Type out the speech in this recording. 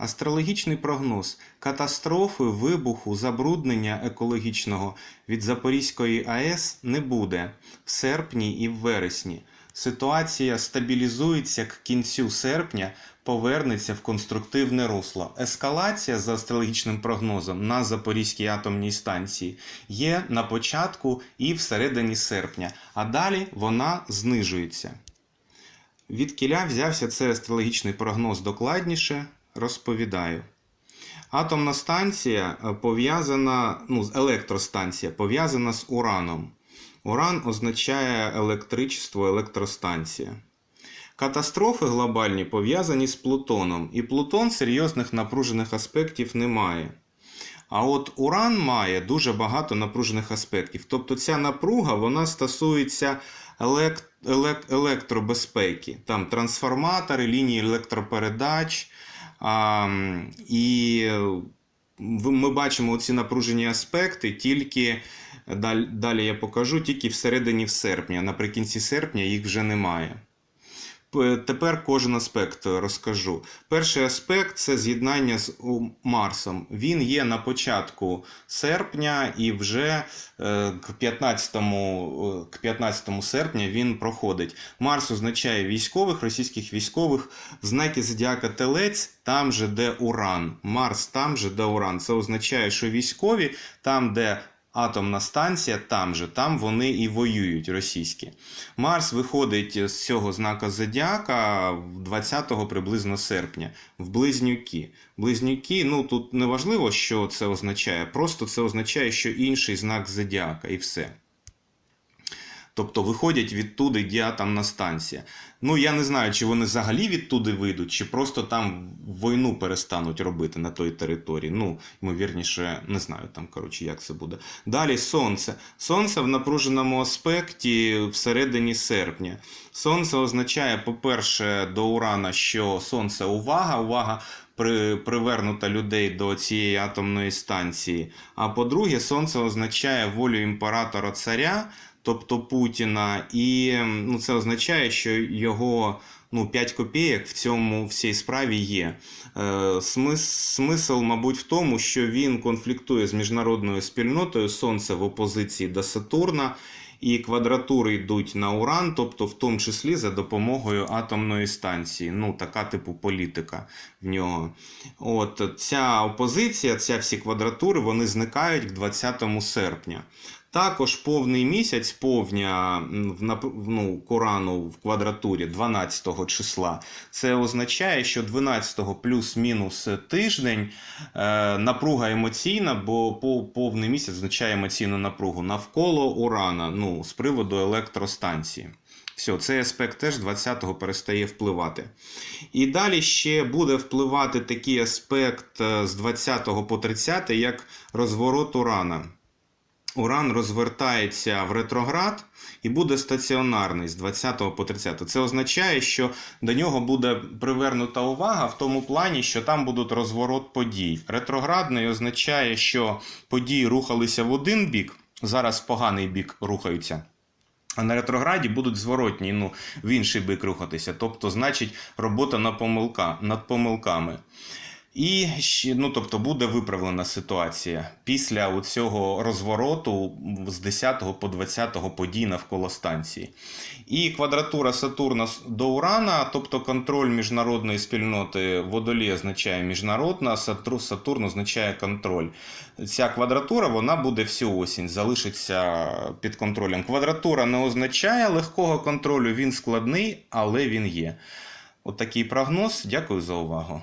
Астрологічний прогноз катастрофи, вибуху, забруднення екологічного від Запорізької АЕС не буде в серпні і в вересні. Ситуація стабілізується к кінцю серпня, повернеться в конструктивне русло. Ескалація за астрологічним прогнозом на Запорізькій атомній станції є на початку і всередині серпня, а далі вона знижується. Від кіля взявся цей астрологічний прогноз докладніше, розповідаю. Атомна станція е, пов'язана, ну, електростанція пов'язана з ураном. Уран означає електричество, електростанція. Катастрофи глобальні пов'язані з Плутоном, і Плутон серйозних напружених аспектів не має. А от Уран має дуже багато напружених аспектів. Тобто ця напруга вона стосується елек... елек... електробезпеки. Там трансформатори, лінії електропередач. А, і ми бачимо ці напружені аспекти тільки далі, я покажу, тільки в серпня. Наприкінці серпня їх вже немає. Тепер кожен аспект розкажу. Перший аспект це з'єднання з Марсом. Він є на початку серпня, і вже е, к 15, е, к 15 серпня він проходить. Марс означає військових, російських військових в знакі зодіака Телець, там же де Уран. Марс там же де Уран. Це означає, що військові там, де атомна станція, там же, там вони і воюють російські. Марс виходить з цього знака Зодіака 20 приблизно серпня в Близнюки. Близнюки, ну тут не важливо, що це означає, просто це означає, що інший знак Зодіака і все. Тобто виходять відтуди діатомна станція. Ну я не знаю, чи вони взагалі відтуди вийдуть, чи просто там війну перестануть робити на той території. Ну, ймовірніше, не знаю там, коротше, як це буде. Далі сонце. Сонце в напруженому аспекті всередині серпня. Сонце означає, по-перше, до Урана, що сонце увага, увага привернута людей до цієї атомної станції. А по-друге, сонце означає волю імператора царя тобто Путіна, і ну, це означає, що його ну, 5 копійок в цьому всій справі є. Е, смис, смисл, мабуть, в тому, що він конфліктує з міжнародною спільнотою Сонце в опозиції до Сатурна. І квадратури йдуть на Уран, тобто в тому числі за допомогою атомної станції. Ну, така типу політика в нього. От ця опозиція, ця всі квадратури, вони зникають к 20 серпня. Також повний місяць повня в ну, Корану в квадратурі 12 числа. Це означає, що 12 плюс-мінус тиждень е, напруга емоційна, бо повний місяць означає емоційну напругу навколо Урана, ну, з приводу електростанції. Все, цей аспект теж 20-го перестає впливати. І далі ще буде впливати такий аспект е, з 20 по 30, як розворот Урана. Уран розвертається в ретроград і буде стаціонарний з 20 по 30. Це означає, що до нього буде привернута увага в тому плані, що там будуть розворот подій. Ретроградний означає, що події рухалися в один бік, зараз в поганий бік рухаються. А на ретрограді будуть зворотні, ну, в інший бік рухатися. Тобто, значить, робота над помилками. І ну, тобто буде виправлена ситуація після цього розвороту з 10 по 20 подій навколо станції. І квадратура Сатурна до Урана, тобто контроль міжнародної спільноти Водолій означає міжнародна, Сатур- Сатурн означає контроль. Ця квадратура вона буде всю осінь, залишиться під контролем. Квадратура не означає легкого контролю, він складний, але він є. От прогноз. Дякую за увагу.